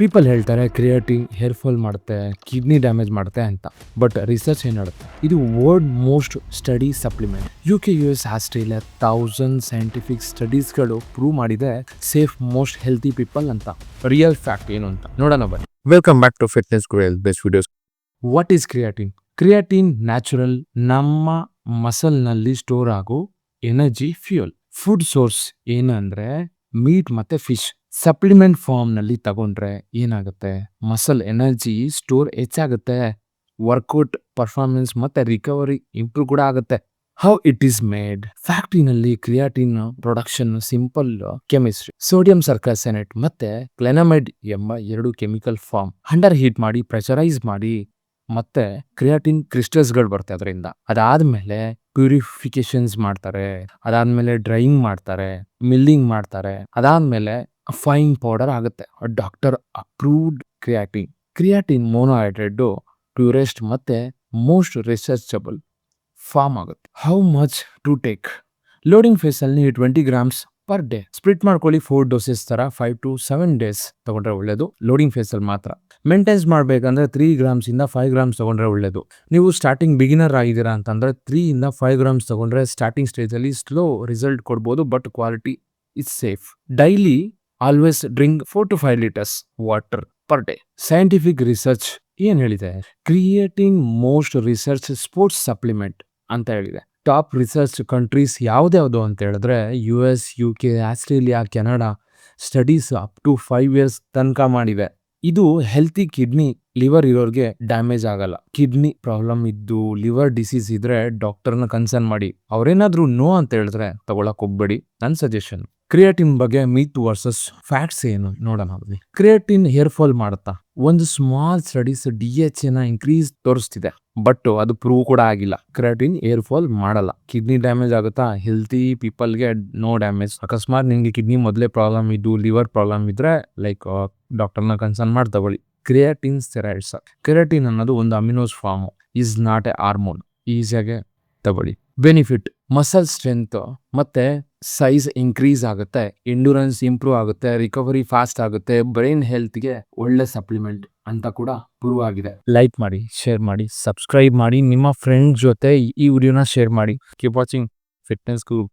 People ಹೇಳ್ತಾರೆ creating hair fall ಮಾಡುತ್ತೆ kidney damage ಮಾಡುತ್ತೆ ಅಂತ. ಬಟ್ ರಿಸರ್ಚ್ ಏನು ಹೇಳುತ್ತೆ? ಇದು world most study supplement U K U S Australia thousand scientific ಸ್ಟಡೀಸ್ಗಳು prove ಮಾಡಿದೆ ಸೇಫ್ ಮೋಸ್ಟ್ ಹೆಲ್ತಿ ಪೀಪಲ್ ಅಂತ. ರಿಯಲ್ ಫ್ಯಾಕ್ಟ್ ಏನು ಅಂತ. ನೋಡೋಣ ಬನ್ನಿ. Welcome back to fitness best videos what is creatine creatine natural ನಮ್ಮ ಮಸಲ್ನಲ್ಲಿ ಸ್ಟೋರ್ ಆಗೋ ಎನರ್ಜಿ ಫ್ಯೂಯಲ್ ಫುಡ್ ಸೋರ್ಸ್ ಏನಂದ್ರೆ ಮೀಟ್ ಮತ್ತೆ ಫಿಶ್ ಸಪ್ಲಿಮೆಂಟ್ ಫಾರ್ಮ್ನಲ್ಲಿ ತಗೊಂಡ್ರೆ ಏನಾಗುತ್ತೆ? ಮಸಲ್ ಎನರ್ಜಿ ಸ್ಟೋರ್ ಹೆಚ್ಚಾಗುತ್ತೆ. ವರ್ಕೌಟ್ ಪರ್ಫಾರ್ಮೆನ್ಸ್ ಮತ್ತು ರಿಕವರಿ ಇಂಪ್ರೂವ್ ಕೂಡ ಆಗುತ್ತೆ. How it is made ಫ್ಯಾಕ್ಟ್ರಿನಲ್ಲಿ creatine production simple chemistry sodium sarcosinate ಮತ್ತೆ ಕ್ಲೆನಮೈಡ್ ಎಂಬ ಎರಡು ಕೆಮಿಕಲ್ ಫಾರ್ಮ್ ಅಂಡರ್ ಹೀಟ್ ಮಾಡಿ ಪ್ರೆಷರೈಸ್ ಮಾಡಿ ಮತ್ತೆ ಕ್ರಿಯಾಟಿನ್ ಕ್ರಿಸ್ಟಲ್ಸ್ಗಳು ಬರುತ್ತೆ ಅದರಿಂದ. ಅದಾದ್ಮೇಲೆ ಪ್ಯೂರಿಫಿಕೇಶನ್ಸ್ ಮಾಡ್ತಾರೆ. ಅದಾದ್ಮೇಲೆ ಡ್ರೈಯಿಂಗ್ ಮಾಡ್ತಾರೆ ಮಿಲ್ಲಿಂಗ್ ಮಾಡ್ತಾರೆ. ಅದಾದ್ಮೇಲೆ ಫೈನ್ ಪೌಡರ್ ಆಗುತ್ತೆ. Doctor approved creatine creatine monohydrate purest ಮತ್ತೆ ಮೋಸ್ಟ್ ರಿಸರ್ಚಬಲ್ ಫಾರ್ಮ್ ಆಗುತ್ತೆ. How much to take loading ಫೇಸಲ್ಲಿ twenty grams per day split ಮಾಡ್ಕೊಳ್ಳಿ ಫೋರ್ ಡೋಸಸ್ ತರ ಫೈವ್ ಟು ಸೆವೆನ್ ಡೇಸ್ ತಗೊಂಡ್ರೆ ಒಳ್ಳೇದು. ಲೋಡಿಂಗ್ ಫೇಸಲ್ಲಿ ಮಾತ್ರ. ಮೇಂಟೈನ್ಸ್ ಮಾಡಬೇಕಂದ್ರೆ ತ್ರೀ ಗ್ರಾಮ್ಸಿಂದ ಫೈವ್ ಗ್ರಾಮ್ಸ್ ತಗೊಂಡ್ರೆ ಒಳ್ಳೇದು. ನೀವು ಸ್ಟಾರ್ಟಿಂಗ್ ಬಿಗಿನರ್ ಆಗಿದ್ದೀರಾ ಅಂತಂದ್ರೆ ಇಂದ ಫೈವ್ ಗ್ರಾಮ್ಸ್ ತಗೊಂಡ್ರೆ ಸ್ಟಾರ್ಟಿಂಗ್ ಸ್ಟೇಜಲ್ಲಿ ಸ್ಲೋ ರಿಸಲ್ಟ್ ಕೊಡ್ಬೋದು but quality is safe daily always drink four to five litres water per day scientific research ಏನ್ ಹೇಳಿದೆ? Creatine most research sports supplement ಅಂತ ಹೇಳಿದೆ. ಟಾಪ್ ರಿಸರ್ಚ್ ಕಂಟ್ರೀಸ್ ಯಾವ್ದ್ಯಾವ್ದು ಅಂತ ಹೇಳಿದ್ರೆ U S U K Australia Canada studies up to five years ತನಕ ಮಾಡಿವೆ. ಇದು ಹೆಲ್ತಿ ಕಿಡ್ನಿ ಲಿವರ್ ಇರೋರಿಗೆ ಡ್ಯಾಮೇಜ್ ಆಗಲ್ಲ. ಕಿಡ್ನಿ ಪ್ರಾಬ್ಲಮ್ ಇದ್ದು ಲಿವರ್ ಡಿಸೀಸ್ ಇದ್ರೆ ಡಾಕ್ಟರ್ನ ಕನ್ಸರ್ನ್ ಮಾಡಿ. ಅವ್ರೇನಾದ್ರೂ ನೋ ಅಂತ ಹೇಳಿದ್ರೆ ತಗೊಳಕ್ ಹೋಗ್ಬೇಡಿ. ನನ್ನ ಸಜೆಷನ್ ಕ್ರಿಯೇಟಿನ್ ಬಗ್ಗೆ ಮೀತ್ ವರ್ಸಸ್ ಫ್ಯಾಕ್ಟ್ಸ್ ಏನು ನೋಡೋಣ. ಕ್ರಿಯೇಟಿನ್ ಹೇರ್ ಫಾಲ್ ಮಾಡುತ್ತಾ? ಒಂದು small studies D H N increase ತೋರಿಸ್ತಿದೆ. But ಅದು ಪ್ರೂವ್ ಕೂಡ ಆಗಿಲ್ಲ. ಕ್ರಿಯೇಟಿನ್ ಏರ್ ಫಾಲ್ ಮಾಡಲ್ಲ. ಕಿಡ್ನಿ ಡ್ಯಾಮೇಜ್ ಆಗುತ್ತಾ? ಹೆಲ್ತಿ ಪೀಪಲ್ಗೆ ನೋ ಡ್ಯಾಮೇಜ್ ಅಕಸ್ಮಾತ್ ನಿಮಗೆ ಕಿಡ್ನಿ ಮೊದಲೇ ಪ್ರಾಬ್ಲಮ್ ಇದ್ದು ಲಿವರ್ ಪ್ರಾಬ್ಲಮ್ ಇದ್ರೆ ಲೈಕ್ ಡಾಕ್ಟರ್ನ ಕನ್ಸರ್ನ್ ಮಾಡಿ ತಗೊಳ್ಳಿ. ಕ್ರಿಯಾಟಿನ್ ಸ್ಟೆರಾಯ್ಡ್ಸ್ ಕ್ರಿಯಾಟಿನ್ ಅನ್ನೋದು ಒಂದು aminos form is not a hormone ಈಸಿಯಾಗಿ ತಗೊಳ್ಳಿ. ಬೆನಿಫಿಟ್ ಮಸಲ್ ಸ್ಟ್ರೆಂತ್ ಮತ್ತೆ ಸೈಜ್ ಇನ್ಕ್ರೀಸ್ ಆಗುತ್ತೆ. ಎಂಡೂರೆನ್ಸ್ ಇಂಪ್ರೂವ್ ಆಗುತ್ತೆ. ರಿಕವರಿ ಫಾಸ್ಟ್ ಆಗುತ್ತೆ. ಬ್ರೈನ್ ಹೆಲ್ತ್ಗೆ ಒಳ್ಳೆ ಸಪ್ಲಿಮೆಂಟ್ ಅಂತ ಕೂಡ ಪ್ರೂವ್ ಆಗಿದೆ. ಲೈಕ್ ಮಾಡಿ ಶೇರ್ ಮಾಡಿ ಸಬ್ಸ್ಕ್ರೈಬ್ ಮಾಡಿ. ನಿಮ್ಮ ಫ್ರೆಂಡ್ ಜೊತೆ ಈ ವಿಡಿಯೋನ ಶೇರ್ ಮಾಡಿ. Keep watching fitness group